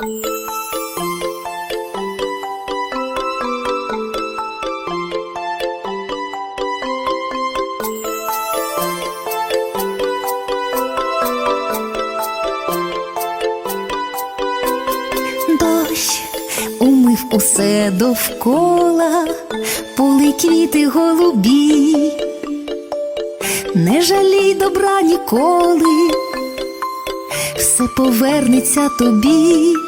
Дощ умив усе довкола, поли квіти голубі, не жалій добра ніколи, все повернеться тобі.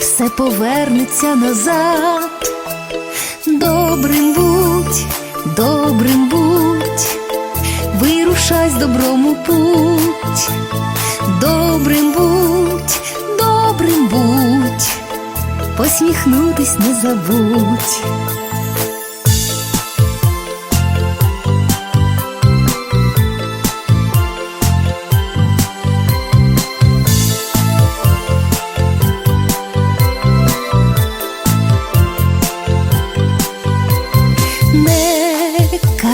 все повернеться назад. Добрим будь, добрим будь, вирушай з добром путь, добрим будь, добрим будь, посміхнутись не забудь.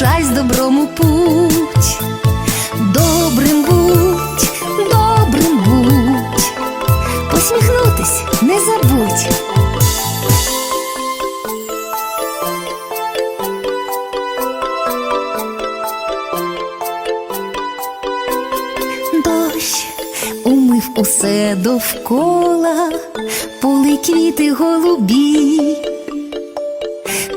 Вирушай з добром путь. Добрим будь, добрим будь, посміхнутись не забудь. Дощ умив усе довкола, поли квіти голубі,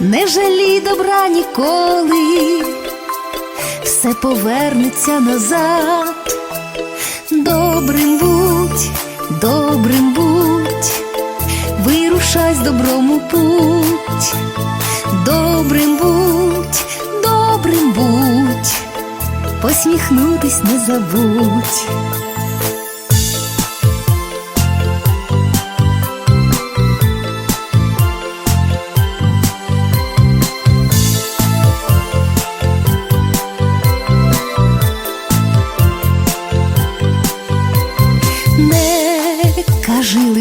не жалій добра ніколи, все повернеться назад. Добрим будь, добрим будь, вирушай з добром путь. Добрим будь, добрим будь посміхнутись не забудь.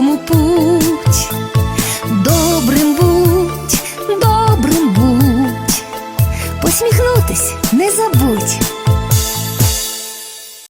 Добрим будь,